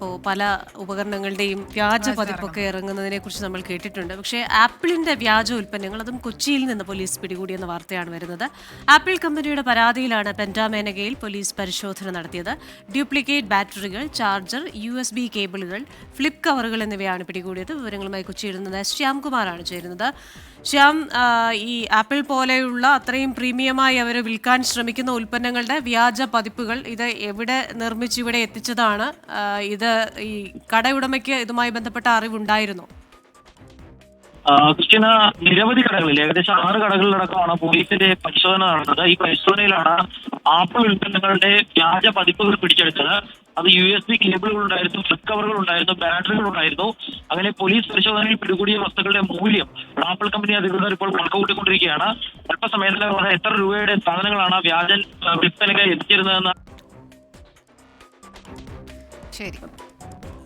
ഇപ്പോൾ പല ഉപകരണങ്ങളുടെയും വ്യാജ പതിപ്പൊക്കെ ഇറങ്ങുന്നതിനെ കുറിച്ച് നമ്മൾ കേട്ടിട്ടുണ്ട്. പക്ഷേ ആപ്പിളിന്റെ വ്യാജ ഉൽപ്പന്നങ്ങൾ അതും കൊച്ചിയിൽ നിന്ന് പോലീസ് പിടികൂടിയെന്ന വാർത്തയാണ് വരുന്നത്. ആപ്പിൾ കമ്പനിയുടെ പരാതിയിലാണ് പെന്റാമേനകയിൽ പോലീസ് പരിശോധന നടത്തിയത്. ഡ്യൂപ്ലിക്കേറ്റ് ബാറ്ററികൾ ചാർജർ യു എസ് ബി കേബിളുകൾ ഫ്ലിപ്പ് കവറുകൾ എന്നിവയാണ് പിടികൂടിയത്. വിവരങ്ങളുമായി കൊച്ചിയിൽ നിന്ന് ശ്യാംകുമാറാണ് ചേരുന്നത്. ശ്യാം ഈ ആപ്പിൾ പോലെയുള്ള അത്രയും പ്രീമിയമായി അവർ വിൽക്കാൻ ശ്രമിക്കുന്ന ഉൽപ്പന്നങ്ങളുടെ വ്യാജ പതിപ്പുകൾ ഇത് എവിടെ നിർമ്മിച്ച് ഇവിടെ എത്തിച്ചതാണ്? ഇത് ഈ കടയുടമയ്ക്ക് ഇതുമായി ബന്ധപ്പെട്ട അറിവുണ്ടായിരുന്നോ. ക്രിസ്ത്യന നിരവധി കടകളിൽ ഏകദേശം ആറ് കടകളിലടക്കമാണ് പോലീസിന്റെ പരിശോധന നടന്നത്. ഈ പരിശോധനയിലാണ് ആപ്പിൾ ഉൽപ്പന്നങ്ങളുടെ വ്യാജ പതിപ്പുകൾ പിടിച്ചെടുത്തത്. അത് യു എസ് ബി കേബിളുകൾ ഉണ്ടായിരുന്നു ഫ്ലിപ്പ് കവറുകൾ ഉണ്ടായിരുന്നു ബാറ്ററികൾ ഉണ്ടായിരുന്നു അങ്ങനെ പോലീസ് പരിശോധനയിൽ പിടികൂടിയ വസ്തുക്കളുടെ മൂല്യം ആപ്പിൾ കമ്പനി അധികൃതർ ഇപ്പോൾ കണക്കുകൂട്ടിക്കൊണ്ടിരിക്കുകയാണ്. അല്പസമയത്തിലെ എത്ര രൂപയുടെ സാധനങ്ങളാണ് വ്യാജൻ വിൽപ്പനയ്ക്കായി എത്തിച്ചിരുന്നതെന്ന് ശരി.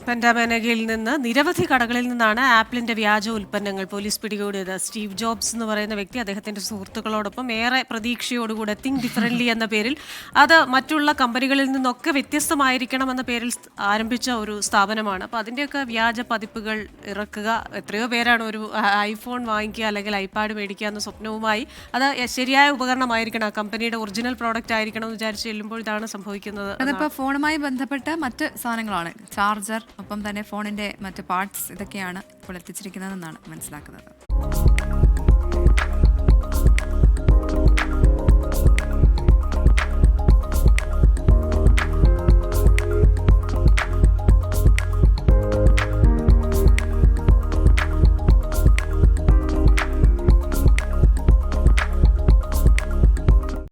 പെൻഡാമേനകയിൽ നിന്ന് നിരവധി കടകളിൽ നിന്നാണ് ആപ്പിളിന്റെ വ്യാജ ഉൽപ്പന്നങ്ങൾ പോലീസ് പിടികൂടിയത്. സ്റ്റീവ് ജോബ്സ് എന്ന് പറയുന്ന വ്യക്തി അദ്ദേഹത്തിന്റെ സുഹൃത്തുക്കളോടൊപ്പം ഏറെ പ്രതീക്ഷയോടുകൂടെ തിങ്ക് ഡിഫറന്റ്ലി എന്ന പേരിൽ അത് മറ്റുള്ള കമ്പനികളിൽ നിന്നൊക്കെ വ്യത്യസ്തമായിരിക്കണം എന്ന പേരിൽ ആരംഭിച്ച ഒരു സ്ഥാപനമാണ്. അപ്പോൾ അതിന്റെയൊക്കെ വ്യാജ പതിപ്പുകൾ ഇറക്കുക എത്രയോ പേരാണ് ഒരു ഐഫോൺ വാങ്ങിക്കുക അല്ലെങ്കിൽ ഐപാഡ് മേടിക്കുക എന്ന സ്വപ്നവുമായി അത് ശരിയായ ഉപകരണമായിരിക്കണം ആ കമ്പനിയുടെ ഒറിജിനൽ പ്രോഡക്റ്റ് ആയിരിക്കണം എന്ന് വിചാരിച്ച് ചെല്ലുമ്പോൾ ഇതാണ് സംഭവിക്കുന്നത്. അതിപ്പോൾ ഫോണുമായി ബന്ധപ്പെട്ട മറ്റ് സാധനങ്ങളാണ്. ചാർജർ ഒപ്പം തന്നെ ഫോണിന്റെ മറ്റ് പാർട്സ് ഇതൊക്കെയാണ് ഇപ്പോൾ എത്തിച്ചിരിക്കുന്നതെന്നാണ് മനസ്സിലാക്കുന്നത്.